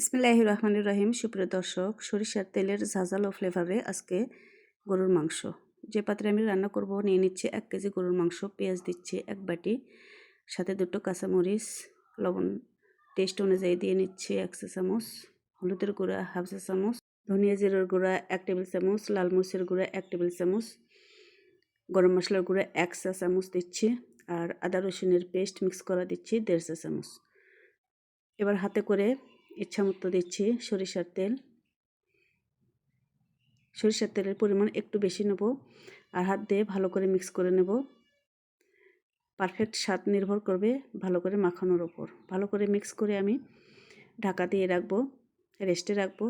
ইসমিল্লাহ রহমানুর রহিম। সুপ্রিয় দর্শক, সরিষার তেলের ঝাঁঝালো ফ্লেভারে আজকে গরুর মাংস। যে পাত্রে আমি রান্না করব, নিয়ে নিচ্ছে এক কেজি গরুর মাংস, পেঁয়াজ দিচ্ছে এক বাটি, সাথে দুটো কাঁচামরিচ, লবণ টেস্ট অনুযায়ী দিয়ে নিচ্ছে এক চা চামচ, হলুদের গুঁড়া হাফ চা চামচ, ধনিয়া জিরার গুঁড়া এক টেবিল চামচ, লাল মরিচের গুঁড়া এক টেবিল চামচ, গরম মশলার গুঁড়া এক চা চামচ দিচ্ছি, আর আদা রসুনের পেস্ট মিক্স করা দিচ্ছি দেড় চা চামচ। এবার হাতে করে ইচ্ছা মতো দিচ্ছি সরিষার তেল। সরিষার তেলের পরিমাণ একটু বেশি নেব আর হাত দিয়ে ভালো করে মিক্স করে নেব। পারফেক্ট স্বাদ নির্ভর করবে ভালো করে মাখানোর ওপর। ভালো করে মিক্স করে আমি ঢাকা দিয়ে রাখব, রেস্টে রাখব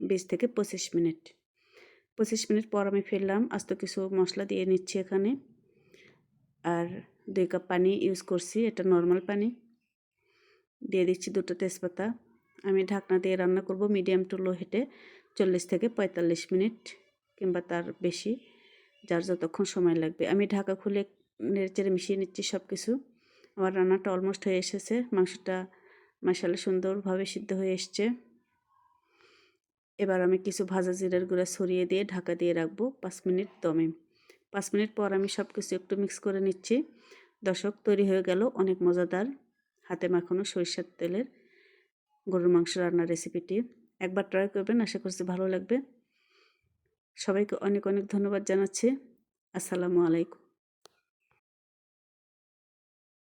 বিশ থেকে পঁচিশ মিনিট। পঁচিশ মিনিট পর আমি ফেললাম, আস্ত কিছু মশলা দিয়ে নিচ্ছি এখানে। আর দুই কাপ পানি ইউজ করছি, এটা নর্মাল পানি। দিয়ে দিচ্ছি দুটো তেজপাতা। আমি ঢাকনা দিয়ে রান্না করব মিডিয়াম টু লো হেঁটে, চল্লিশ থেকে পঁয়তাল্লিশ মিনিট কিংবা তার বেশি, যার যতক্ষণ সময় লাগবে। আমি ঢাকা খুলে নেড়েচেড়ে মিশিয়ে নিচ্ছি সব কিছু আমার রান্নাটা অলমোস্ট হয়ে এসেছে। মাংসটা মশালা সুন্দরভাবে সিদ্ধ হয়ে এসছে। এবার আমি কিছু ভাজা জিরার গুঁড়া ছড়িয়ে দিয়ে ঢাকা দিয়ে রাখব পাঁচ মিনিট দমে। পাঁচ মিনিট পর আমি সব কিছু একটু মিক্স করে নিচ্ছি। দর্শক, তৈরি হয়ে গেল অনেক মজাদার হাতে মাখানো সরিষার তেলের গরুর মাংস রান্নার রেসিপিটি একবার ট্রাই করবেন, আশা করছি ভালো লাগবে। সবাইকে অনেক অনেক ধন্যবাদ জানাচ্ছি। আসসালামু আলাইকুম।